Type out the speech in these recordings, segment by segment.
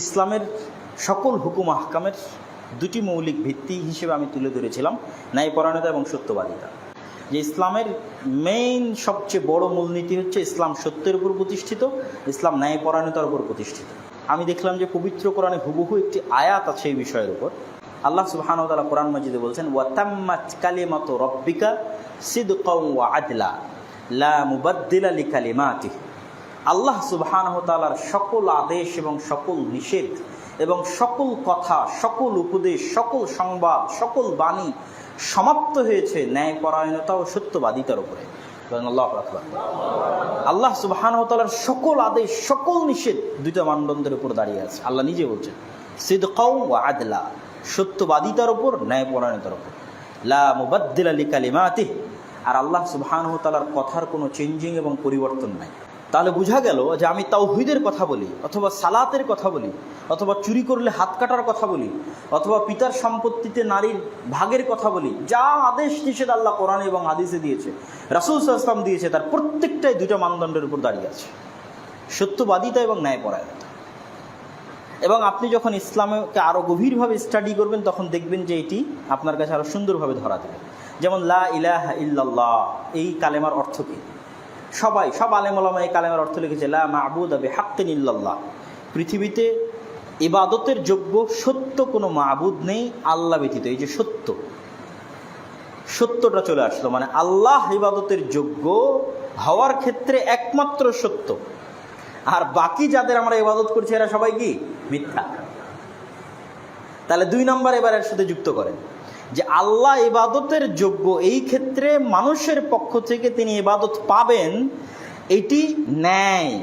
ইসলামের সকল হুকুম আহকামের দুটি মৌলিক ভিত্তি হিসেবে আমি তুলে ধরেছিলাম, ন্যায়পরায়ণতা এবং সত্যবাদিতা। যে ইসলামের মেইন সবচেয়ে বড় মূলনীতি হচ্ছে ইসলাম সত্যের উপর প্রতিষ্ঠিত, ইসলাম ন্যায়পরায়ণতার উপর প্রতিষ্ঠিত। আমি দেখলাম যে পবিত্র কোরআনে হুবহু একটি আয়াত আছে এই বিষয়ের উপর। আল্লাহ তাআলা কোরআন মাজিদে বলছেন ওয়াতাম্মাত কালিমাতু রাব্বিকা সিদকাও ওয়া আদলা, লা মুবাদ্দিলা লিকালিমাতিহি। আল্লাহ সুবহানাহু ওয়া সকল আদেশ এবং সকল নিষেধ এবং সকল কথা, সকল উপদেশ, সকল সংবাদ, সকল বাণী সমাপ্ত হয়েছে ন্যায়পরায়ণতা ও সত্যবাদিতার উপরে। আল্লাহু আকবার। আল্লাহ সুবহানাহু ওয়া সকল আদেশ, সকল নিষেধ দুইটা মানদণ্ডের উপর দাঁড়িয়ে আছে। আল্লাহ নিজে বলছেন, সিদকাও ওয়া আদলা সত্যবাদিতার উপর, ন্যায়পরায়ণতার উপর। লা আলী কালিমাতিহ। আর আল্লাহ সুবহানাহু ওয়া কথার কোনো চেঞ্জিং এবং পরিবর্তন নাই। তাহলে বোঝা গেল যে আমি তাওহিদের কথা বলি, অথবা সালাতের কথা বলি, অথবা চুরি করলে হাত কাটার কথা বলি, অথবা পিতার সম্পত্তিতে নারীর ভাগের কথা বলি, যা আদেশ নিষেধ আল্লাহ কোরআনে এবং হাদিসে দিয়েছে, রাসুল ইসলাম দিয়েছে, তার প্রত্যেকটাই দুটো মানদণ্ডের উপর দাঁড়িয়ে আছে। সত্যবাদিতা এবং ন্যায়পরায়ণতা। এবং আপনি যখন ইসলামকে আরও গভীরভাবে স্টাডি করবেন, তখন দেখবেন যে এটি আপনার কাছে আরও সুন্দরভাবে ধরা দেবে। যেমন, লা ইলাহা ইল্লাল্লাহ এই কালেমার অর্থ কী? সবাই, সব আলেমলামা এই কালেমার অর্থ লিখেছে, লা মাহবুদ ইল্লাল্লাহ। পৃথিবীতে ইবাদতের যোগ্য সত্য কোনো মাহবুদ নেই, আল্লাহ ব্যতীত। এই যে সত্য, সত্যটা চলে আসলো। মানে আল্লাহ ইবাদতের যোগ্য হওয়ার ক্ষেত্রে একমাত্র সত্য। আর বাকি যাদের আমরা ইবাদত করছি, এরা সবাই কি? মিথ্যা। তাহলে দুই নম্বর এবার এর সাথে যুক্ত করেন। যে আল্লাহ ইবাদতের যোগ্য, এই ক্ষেত্রে মানুষের পক্ষ থেকে তিনি ইবাদত পাবেন, এটি ন্যায়।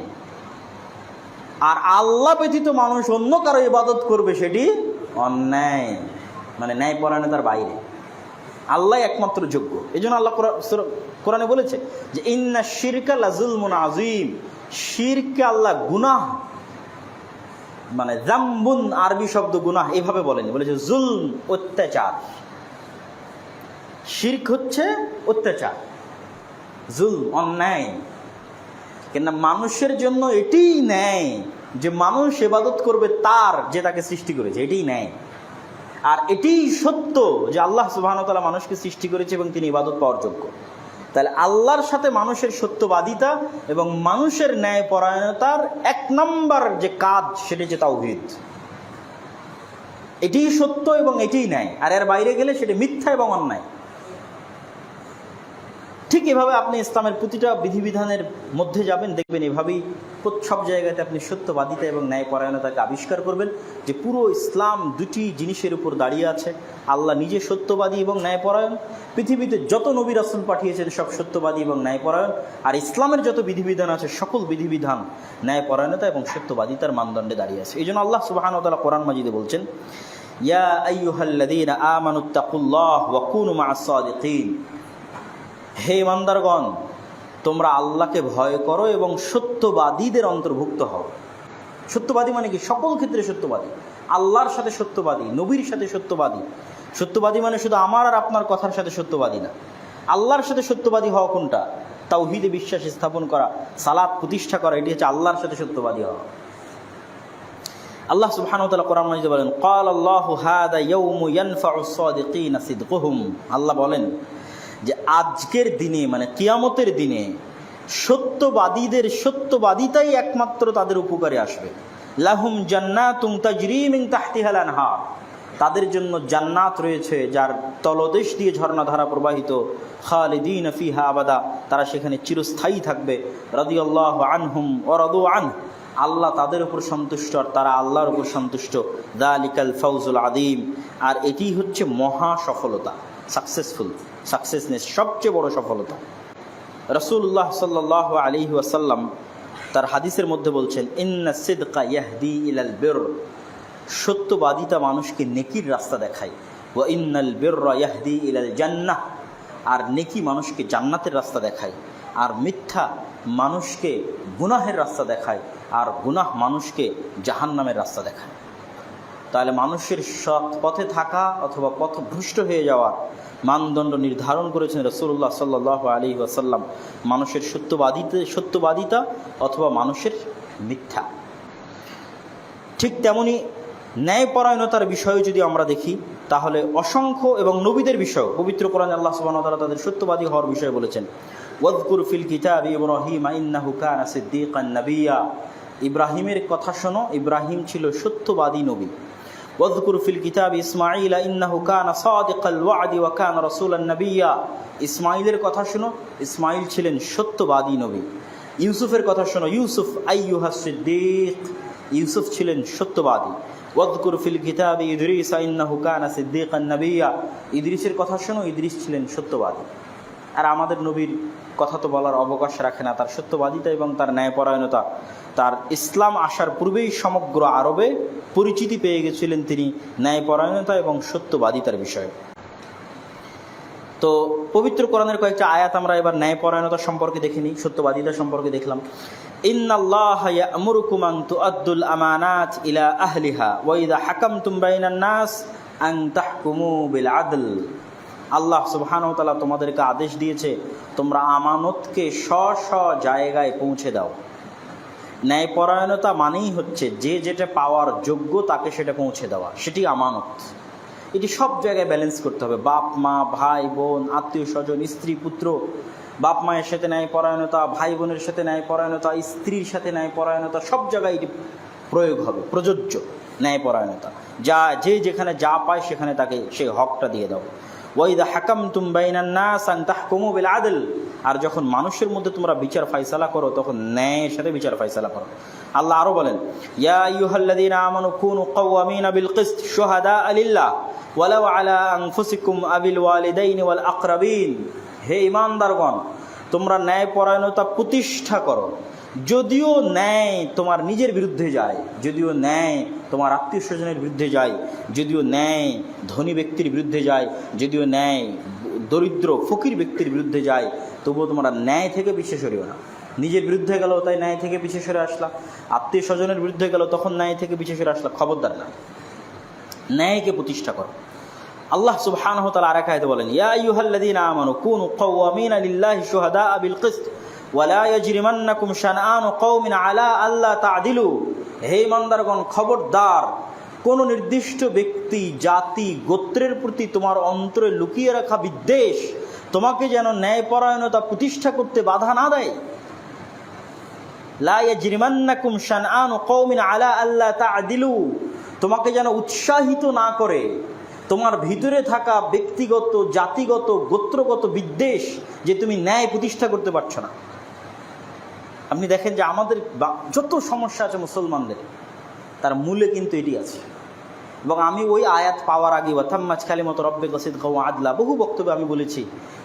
আর আল্লাহ ব্যতীত মানুষ অন্য কারও ইবাদত করবে, সেটি অন্যায়। মানে ন্যায় পরায়ণতার বাইরে। আল্লাহ একমাত্র যোগ্য। এই জন্য আল্লাহ কোরআ- কোরআনে বলেছে যে, ইন্না শিরকা লাজুলমুন আজিম শিরকে আল্লাহ গুনাহ মানে জাম্বুন আরবি শব্দ গুনাহ, এভাবে বলেনি। বলেছে, জুলম, অত্যাচার। শির্ক হচ্ছে অত্যাচার জুল অন্যায়। কেননা মানুষের জন্য এটিই ন্যায় যে মানুষ এবাদত করবে তার যে তাকে সৃষ্টি করেছে, এটিই ন্যায়। আর এটিই সত্য যে আল্লাহ সুবাহতালা মানুষকে সৃষ্টি করেছে এবং তিনি ইবাদত পাওয়ার যোগ্য। তাহলে আল্লাহর সাথে মানুষের সত্যবাদিতা এবং মানুষের ন্যায় পরায়ণতার এক নম্বর যে কাজ, সেটি হচ্ছে তাওহিদ। এটিই সত্য এবং এটিই ন্যায়। আর এর বাইরে গেলে সেটি মিথ্যা এবং অন্যায়। ঠিক এভাবে আপনি ইসলামের প্রতিটা বিধিবিধানের মধ্যে যাবেন, দেখবেন এভাবেই সব জায়গাতে আপনি সত্যবাদিতা এবং ন্যায়পরায়ণতাকে আবিষ্কার করবেন, যে পুরো ইসলাম দুটি জিনিসের উপর দাঁড়িয়ে আছে। আল্লাহ নিজে সত্যবাদী এবং ন্যায়পরায়ণ। পৃথিবীতে যত নবী রাসুল পাঠিয়েছেন, সব সত্যবাদী এবং ন্যায়পরায়ণ। আর ইসলামের যত বিধিবিধান আছে, সকল বিধিবিধান ন্যায়পরায়ণতা এবং সত্যবাদিতার মানদণ্ডে দাঁড়িয়ে আছে। এই জন্য আল্লাহ সুবাহান তালা কোরআন মাজিদে বলছেন, ইয়া আইয়ুহাল্লাযীনা আমানুত্তাকুল্লাহ ওয়া কুনু মা'আস সাদিকিন হে ইমানদারগণ, তোমরা আল্লাহকে ভয় করো এবং সত্যবাদীদের অন্তর্ভুক্ত হও। সত্যবাদী মানে কি? সকল ক্ষেত্রে সত্যবাদী। আল্লাহর সাথে সত্যবাদী, নবীর সাথে সত্যবাদী। সত্যবাদী মানে শুধু আমার আর আপনার কথার সাথে সত্যবাদী না। আল্লাহর সাথে সত্যবাদী হওয়া কোনটা? তাওহিদে বিশ্বাস স্থাপন করা সালাদ প্রতিষ্ঠা করা, এটি হচ্ছে আল্লাহর সাথে সত্যবাদী হওয়া। আল্লাহ মাজিদে বলেন আল্লাহ বলেন যে আজকের দিনে মানে কিয়ামতের দিনে সত্যবাদীদের সত্যবাদিতাই একমাত্র তাদের উপকারে আসবে। লাহুম জান্নাতুম তাজরি মিন তাহতিহাল আনহার। তাদের জন্য জান্নাত রয়েছে, যার তলদেশ দিয়ে ঝর্ণাধারা প্রবাহিত। খালিদিন ফিহা আবাদা। তারা সেখানে চিরস্থায়ী থাকবে। রাদিয়াল্লাহু আনহুম ওয়া রাদু আনহু। আল্লাহ তাদের উপর সন্তুষ্ট আর তারা আল্লাহর উপর সন্তুষ্ট। দালিকাল ফৌজুল আদিম আর এটি হচ্ছে মহা সফলতা, সাকসেসফুল। সাকসেসনেস সবচেয়ে বড় সফলতা। রসুল্লাহ সাল্লাহ আলী ওয়াসাল্লাম তার হাদিসের মধ্যে বলছেন, ইন্না সিদকা ইয়াহদি ইলাল বের। সত্যবাদিতা মানুষকে নেকির রাস্তা দেখায়। ও ইন্নাল বের ইয়াহদি ইলাল জান্নাহ। আর নেকি মানুষকে জান্নাতের রাস্তা দেখায়। আর মিথ্যা মানুষকে গুনাহের রাস্তা দেখায়। আর গুনাহ মানুষকে জাহান্নামের রাস্তা দেখায়। তাহলে মানুষের সৎ পথে থাকা অথবা পথভ্রষ্ট হয়ে যাওয়ার মানদণ্ড নির্ধারণ করেছেন রসুল্লাহ সাল্লাহ আলী ওয়াসাল্লাম। মানুষের সত্যবাদিতে, সত্যবাদিতা অথবা মানুষের মিথ্যা। ঠিক তেমনি ন্যায়পরায়ণতার বিষয়ে যদি আমরা দেখি, তাহলে অসংখ্য এবং নবীদের বিষয়, পবিত্র কোরআন আল্লাহ ওয়া তাদের সত্যবাদী হওয়ার বিষয়ে বলেছেন। ওয়াদকুর ফিল কিতাব ইব্রাহিমের কথা শোনো, ইব্রাহিম ছিল সত্যবাদী নবী। ওয়াদকুর ফিল কিতাব ইসমাঈল ইন্নাহু কানা সাদিকাল ওয়াদি ওয়া কানা রাসূলান নাবিয়্যা ইসমাইলের কথা শোনো। ইসমাইল ছিলেন সত্যবাদী নবী। ইউসুফের কথা শোনো। ইউসুফ আইয়ুহা সিদ্দিক। ইউসুফ ছিলেন সত্যবাদী। ওয়াদকুর ফিল কিতাবে ইদরিস ইন্নাহু কানা সিদ্দিকান নাবিয়্যা ইদরিসের কথা শোনো। ইদরিস ছিলেন সত্যবাদী। আর আমাদের নবীর কথা তো বলার অবকাশ রাখে না। তার সত্যবাদিতা এবং তার ন্যায়পরায়ণতা, তার ইসলাম আসার পূর্বেই সমগ্র আরবে পরিচিতি পেয়ে গেছিলেন তিনি ন্যায়পরায়ণতা এবং সত্যবাদিতার বিষয়ে। তো পবিত্র কোরআনের কয়েকটা আয়াত আমরা এবার ন্যায়পরায়ণতা সম্পর্কে দেখিনি সত্যবাদিতা সম্পর্কে দেখলাম। আমানাত ইলা আহলিহা, ওয়া হাকামতুম বাইনান নাস আন তাহকুমু বিল আল্লাহ তাআলা তোমাদেরকে আদেশ দিয়েছে, তোমরা আমানতকে স্ব স্ব জায়গায় পৌঁছে দাও। ন্যায়পরায়ণতা মানেই হচ্ছে যে যেটা পাওয়ার যোগ্য তাকে সেটা পৌঁছে দেওয়া, সেটি আমানত। এটি সব জায়গায় ব্যালেন্স করতে হবে। বাপ, মা, ভাই, বোন, আত্মীয় স্বজন, স্ত্রী, পুত্র। বাপ, মায়ের সাথে ন্যায় পরায়ণতা ভাই, বোনের সাথে ন্যায় পরায়ণতা স্ত্রীর সাথে ন্যায় পরায়ণতা সব জায়গায় এটি প্রয়োগ হবে, প্রযোজ্য ন্যায়পরায়ণতা। যা, যে যেখানে যা পায় সেখানে তাকে সেই হকটা দিয়ে দাও। ওয়াইদা হাকাম তুম বাইনান্নাস আন তাহকুমু বিল আদল। আর যখন মানুষের মধ্যে তোমরা বিচার ফাইসালা করো, তখন ন্যায়ের সাথে বিচার ফাইসালা করো। আল্লাহ আরও বলেন, ইয়া আইয়ুহাল্লাযীনা আমানু কুনু কাওয়ামিনা বিল কিসত শুহাদা লিল্লাহ ওয়ালাউ আলা আনফুসিকুম আবিল ওয়ালিদাইনি ওয়াল আকরাবিন। হে ইমানদারগণ, তোমরা ন্যায়পরায়ণতা প্রতিষ্ঠা করো। যদিও ন্যায় তোমার নিজের বিরুদ্ধে যায়, যদিও ন্যায় তোমার আত্মীয় স্বজনের বিরুদ্ধে যায়, যদিও ন্যায় ধনী ব্যক্তির বিরুদ্ধে যায়, যদিও ন্যায় দরিদ্র, ফকির ব্যক্তির বিরুদ্ধে যায়, তবুও তোমরা ন্যায় থেকে পিছিয়ে সরিও না। নিজের বিরুদ্ধে গেল তাই ন্যায় থেকে পিছিয়ে সরে আসলা। আত্মীয় স্বজনের বিরুদ্ধে গেল তখন ন্যায় থেকে পিছিয়ে সরে আসলা, খবরদার না। ন্যায়কে প্রতিষ্ঠা করো। আল্লাহ সুবহানাহু তাআলা আরেক আয়াতে বলেন, ইয়া আইয়ুহাল্লাযীনা আমানু কুনু কাওয়ামিনা লিল্লাহি শুহাদাআ বিল কিসত। ওয়া লা ইয়াজরিমান্নাকুম শানআনু কওমিন আলা আল্লা তা'দিলু। হে ইমানদারগণ, খবরদার, কোন নির্দিষ্ট ব্যক্তি, জাতি, গোত্রের প্রতি তোমার অন্তরে লুকিয়ে রাখা বিদ্বেষ, তোমাকে যেন ন্যায়পরায়ণতা প্রতিষ্ঠা করতে বাধা না দেয়। লা ইয়াজরিমান্নাকুম শানআনু কওমিন আলা আল্লা তা'দিলু। তোমাকে যেন উৎসাহিত না করে। তোমার ভিতরে থাকা ব্যক্তিগত, জাতিগত, গোত্রগত বিদ্বেষ যে তুমি ন্যায় প্রতিষ্ঠা করতে পারছ না। আপনি দেখেন যে আমাদের যত সমস্যা আছে মুসলমানদের, তার মূলে কিন্তু এটি আছে। এবং আমি ওই আয়াত পাওয়ার আগে ওয়াথাম্মাজ খালি মতো রব্বে গসিদ গৌ আদলা, বহু বক্তব্যে আমি বলেছি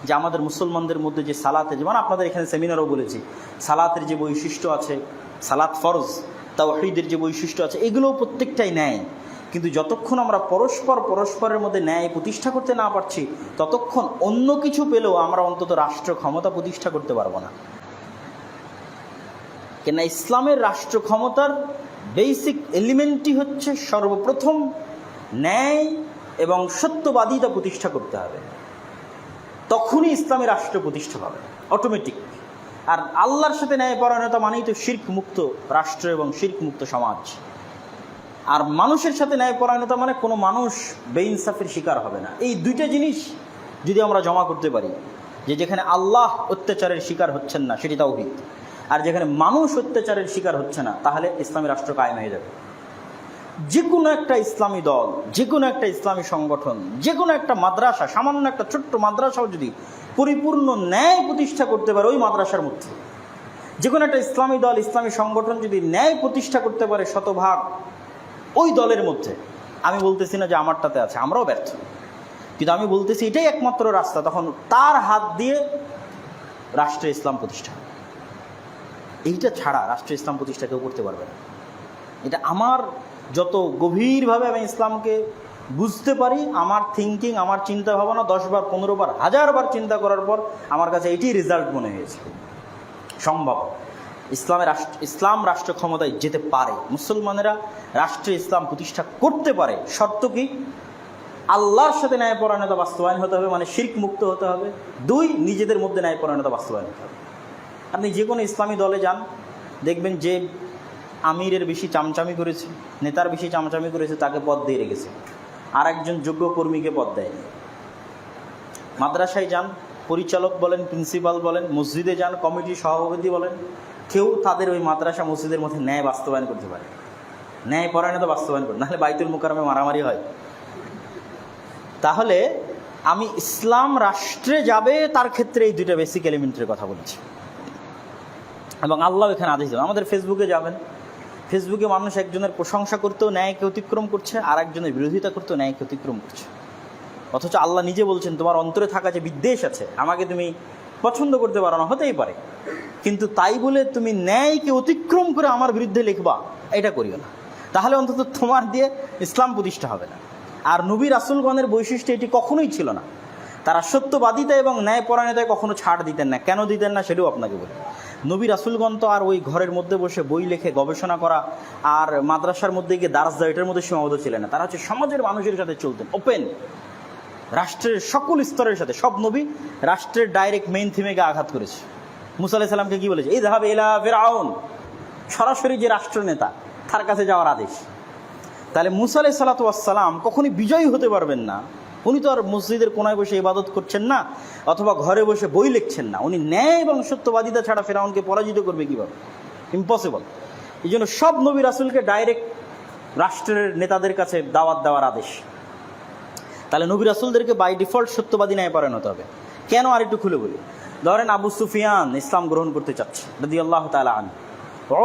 যে আমাদের মুসলমানদের মধ্যে যে সালাতে, যেমন আপনাদের এখানে সেমিনারও বলেছি, সালাতের যে বৈশিষ্ট্য আছে, সালাত ফরজ, তাওহীদের যে বৈশিষ্ট্য আছে, এগুলোও প্রত্যেকটাই ন্যায়। কিন্তু যতক্ষণ আমরা পরস্পর পরস্পরের মধ্যে ন্যায় প্রতিষ্ঠা করতে না পারছি, ততক্ষণ অন্য কিছু পেলেও আমরা অন্তত রাষ্ট্র ক্ষমতা প্রতিষ্ঠা করতে পারব না। কেন ইসলামের রাষ্ট্র ক্ষমতার বেসিক এলিমেন্টই হচ্ছে সর্বপ্রথম ন্যায় এবং সত্যবাদিতা প্রতিষ্ঠা করতে হবে। তখনই ইসলামী রাষ্ট্র প্রতিষ্ঠা হবে অটোমেটিক আর আল্লাহর সাথে ন্যায় পরায়ণতা মানেই তো শির্ক মুক্ত রাষ্ট্র এবং শির্ক মুক্ত সমাজ। আর মানুষের সাথে ন্যায় পরায়ণতা মানে কোনো মানুষ বেইনসাফের শিকার হবে না। এই দুইটা জিনিস যদি আমরা জমা করতে পারি, যে যেখানে আল্লাহ অত্যাচারের শিকার হচ্ছেন না, সেটি তাওহীদ। আর যেখানে মানুষ অত্যাচারের শিকার হচ্ছে না, তাহলে ইসলামী রাষ্ট্র কায়েম হয়ে যাবে। যে কোনো একটা ইসলামী দল যে কোনো একটা ইসলামী সংগঠন যে কোনো একটা মাদ্রাসা, সামান্য একটা ছোট্ট মাদ্রাসাও যদি পরিপূর্ণ ন্যায় প্রতিষ্ঠা করতে পারে, ওই মাদ্রাসার মধ্যে। যে কোনো একটা ইসলামী দল, ইসলামী সংগঠন যদি ন্যায় প্রতিষ্ঠা করতে পারে শতভাগ, ওই দলের মধ্যে। আমি বলতেছি না যে আমারটাতে আছে, আমরাও ব্যর্থ। কিন্তু আমি বলতেছি এটাই একমাত্র রাস্তা, তখন তার হাত দিয়ে রাষ্ট্রে ইসলাম প্রতিষ্ঠা। এইটা ছাড়া রাষ্ট্র ইসলাম প্রতিষ্ঠা কেউ করতে পারবে না। এটা আমার যত গভীরভাবে আমি ইসলামকে বুঝতে পারি, আমার থিঙ্কিং আমার চিন্তা ভাবনা দশ বার পনেরো বার হাজার বার চিন্তা করার পর আমার কাছে এটি রেজাল্ট মনে হয়েছে। সম্ভব। ইসলামের রাষ্ট্র, ইসলাম রাষ্ট্র ক্ষমতায় যেতে পারে। মুসলমানেরা রাষ্ট্রে ইসলাম প্রতিষ্ঠা করতে পারে। শর্ত কি? আল্লাহর সাথে ন্যায়পরায়ণতা বাস্তবায়ন হতে হবে মানে শির্ক মুক্ত হতে হবে। দুই, নিজেদের মধ্যে ন্যায়পরায়ণতা বাস্তবায়ন হতে হবে। আপনি যে কোনো ইসলামী দলে যান, দেখবেন যে আমিরের বেশি চামচামি করেছে, নেতার বেশি চামচামি করেছে, তাকে পদ দিয়ে রেখেছে। আর একজন যোগ্য কর্মীকে পদ দেয়নি। মাদ্রাসায় যান, পরিচালক বলেন, প্রিন্সিপাল বলেন, মসজিদে যান, কমিটির সভাপতি বলেন, কেউ তাদের ওই মাদ্রাসা মসজিদের মধ্যে ন্যায় বাস্তবায়ন করতে পারে। ন্যায় পরায়ণে তো বাস্তবায়ন করে, নাহলে বাইতুল মুকারমে মারামারি হয়। তাহলে আমি ইসলাম রাষ্ট্রে যাবে, তার ক্ষেত্রে এই দুইটা বেসিক এলিমেন্টের কথা বলছি। এবং আল্লাহ এখানে আদেশ দেবেন। আমাদের ফেসবুকে যাবেন। ফেসবুকে মানুষ একজনের প্রশংসা করতেও ন্যায়কে অতিক্রম করছে, আর একজনের বিরোধিতা করতেও ন্যায়কে অতিক্রম করছে। অথচ আল্লাহ নিজে বলছেন, তোমার অন্তরে থাকা যে বিদ্বেষ আছে, আমাকে তুমি পছন্দ করতে পারো না। হতেই পারে। কিন্তু তাই বলে তুমি ন্যায়কে অতিক্রম করে আমার বিরুদ্ধে লিখবা, এটা করিও না। তাহলে অন্তত তোমার দিয়ে ইসলাম প্রতিষ্ঠা হবে না। আর নবী রাসুলগণের বৈশিষ্ট্য এটি কখনোই ছিল না। তারা সত্যবাদিতা এবং ন্যায়পরায়ণতায় কখনো ছাড় দিতেন না। কেন দিতেন না সেটাও আপনাকে বলি। নবী রাসুলগণ তো আর ওই ঘরের মধ্যে বসে বই লেখে গবেষণা করা আর মাদ্রাসার মধ্যে গিয়ে দারাজ দেওয়া এটার মধ্যে সীমাবদ্ধ ছিলেন না। তারা হচ্ছে সমাজের মানুষের সাথে চলতেন ওপেন রাষ্ট্রের সকল স্তরের সাথে। সব নবী রাষ্ট্রের ডাইরেক্ট মেইন থিমেকে আঘাত করেছে। মুসা আলাহি সাল্লামকে কি বলেছে? এই ধাবে এলা ফেরাউন সরাসরি যে রাষ্ট্রনেতা, তার কাছে যাওয়ার আদেশ। তাহলে মুসা আলাই সাল্লাতাম কখনই বিজয়ী হতে পারবেন না। উনি তো আর মসজিদের কোনায় বসে ইবাদত করছেন না, অথবা ঘরে বসে বই লিখছেন না। উনি ন্যায় এবং সত্যবাদিতা ছাড়া ফেরাউনকে পরাজিত করবে কীভাবে? ইম্পসিবল এই জন্য সব নবী রাসুলকে ডাইরেক্ট রাষ্ট্রের নেতাদের কাছে দাওয়াত দেওয়ার আদেশ। তাহলে নবী রাসুলদেরকে বাই ডিফল্ট সত্যবাদী ন্যায় পরায়ণ হতে হবে। কেন আর একটু খুলে বলি? ধরেন আবু সুফিয়ান ইসলাম গ্রহণ করতে চাচ্ছে রদি আল্লাহ তালা আন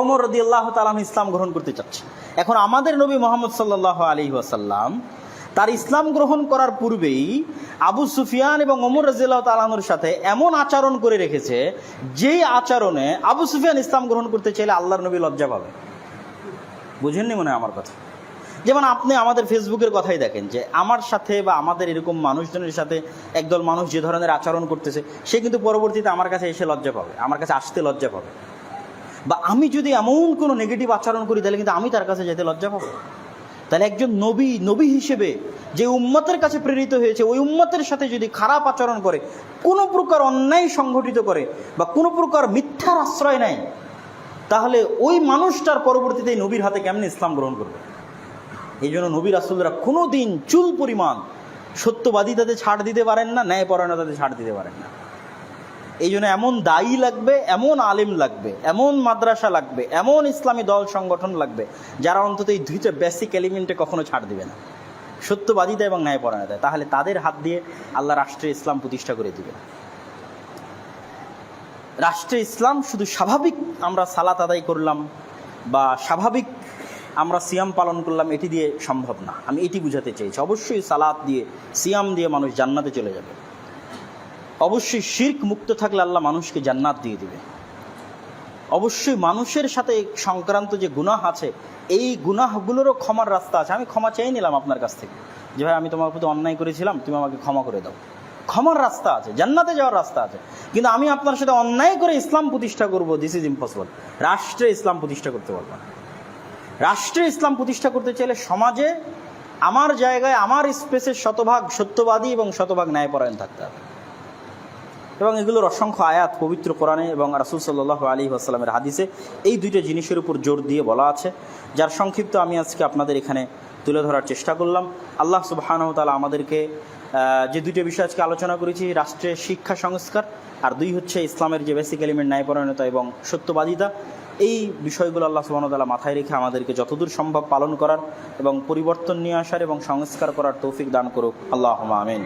ওমর রদি আল্লাহ তালাম ইসলাম গ্রহণ করতে চাচ্ছে। এখন আমাদের নবী মোহাম্মদ সাল্লাহ আলী ওয়াসাল্লাম তার ইসলাম গ্রহণ করার পূর্বেই আবু সুফিয়ান এবং অমর রাজিয়াল্লাহ তালানুর সাথে এমন আচরণ করে রেখেছে, যেই আচরণে আবু সুফিয়ান ইসলাম গ্রহণ করতে চাইলে আল্লাহর নবী লজ্জা পাবে। বুঝেননি মনে আমার কথা? যেমন আপনি আমাদের ফেসবুকের কথাই দেখেন যে আমার সাথে বা আমাদের এরকম মানুষজনের সাথে একদল মানুষ যে ধরনের আচরণ করতেছে, সে কিন্তু পরবর্তীতে আমার কাছে এসে লজ্জা পাবে, আমার কাছে আসতে লজ্জা পাবে। বা আমি যদি এমন কোনো নেগেটিভ আচরণ করি, তাহলে কিন্তু আমি তার কাছে যেতে লজ্জা পাবো? তাহলে একজন নবী নবী হিসেবে যে উম্মতের কাছে প্রেরিত হয়েছে, ওই উম্মতের সাথে যদি খারাপ আচরণ করে, কোনো প্রকার অন্যায় সংঘটিত করে বা কোনো প্রকার মিথ্যার আশ্রয় নেয়, তাহলে ওই মানুষটার পরবর্তীতে নবীর হাতে কেমনি ইসলাম গ্রহণ করবে? এই জন্য নবী রাসুলরা কোনো দিন চুল পরিমাণ সত্যবাদী তাদের ছাড় দিতে পারেন না ন্যায়পরায়ণতাতে ছাড় দিতে পারেন না। এই জন্য এমন দায়ী লাগবে, এমন আলিম লাগবে, এমন মাদ্রাসা লাগবে, এমন ইসলামী দল সংগঠন লাগবে, যারা অন্তত এই দুইটা বেসিক এলিমেন্টে কখনো ছাড় দিবে না। সত্যবাদিতা এবং ন্যায়পরায়ণতা, তাহলে তাদের হাত দিয়ে আল্লাহ রাষ্ট্রে ইসলাম প্রতিষ্ঠা করে দিবে রাষ্ট্রে ইসলাম শুধু স্বাভাবিক আমরা সালাত আদায় করলাম বা স্বাভাবিক আমরা সিয়াম পালন করলাম, এটি দিয়ে সম্ভব না। আমি এটি বুঝাতে চাইছি। অবশ্যই সালাত দিয়ে, সিয়াম দিয়ে মানুষ জান্নাতে চলে যাবে। অবশ্যই শির্ক মুক্ত থাকলে আল্লাহ মানুষকে জান্নাত দিয়ে দিবে। অবশ্যই মানুষের সাথে সংক্রান্ত যে গুনাহ আছে, এই গুনাহগুলোরও ক্ষমার রাস্তা আছে। আমি ক্ষমা চেয়ে নিলাম আপনার কাছ থেকে। যে ভাই, আমি তোমার প্রতি অন্যায় করেছিলাম, তুমি আমাকে ক্ষমা করে দাও। ক্ষমার রাস্তা আছে, জান্নাতে যাওয়ার রাস্তা আছে। কিন্তু আমি আপনার সাথে অন্যায় করে ইসলাম প্রতিষ্ঠা করব দিস ইজ ইম্পসিবল রাষ্ট্রে ইসলাম প্রতিষ্ঠা করতে পারব না। রাষ্ট্রে ইসলাম প্রতিষ্ঠা করতে চাইলে সমাজে আমার জায়গায়, আমার স্পেসের শতভাগ সত্যবাদী এবং শতভাগ ন্যায়পরায়ণ থাকতে হবে। এবং এগুলোর অসংখ্য আয়াত পবিত্র কোরআনে এবং রাসুল সাল্লাহ আলী আসসালামের হাদিসে এই দুইটা জিনিসের উপর জোর দিয়ে বলা আছে। যার সংক্ষিপ্ত আমি আজকে আপনাদের এখানে তুলে ধরার চেষ্টা করলাম। আল্লাহ সুবাহানহ তালা আমাদেরকে যে দুইটা বিষয় আজকে আলোচনা করেছি, রাষ্ট্রের শিক্ষা সংস্কার আর দুই হচ্ছে ইসলামের যে বেসিক এলিমেন্ট ন্যায়পরায়ণতা এবং সত্যবাদিতা। এই বিষয়গুলো আল্লাহ সুবাহতালা মাথায় রেখে আমাদেরকে যতদূর সম্ভব পালন করার এবং পরিবর্তন নিয়ে আসার এবং সংস্কার করার তৌফিক দান করুক। আল্লাহ আমিন।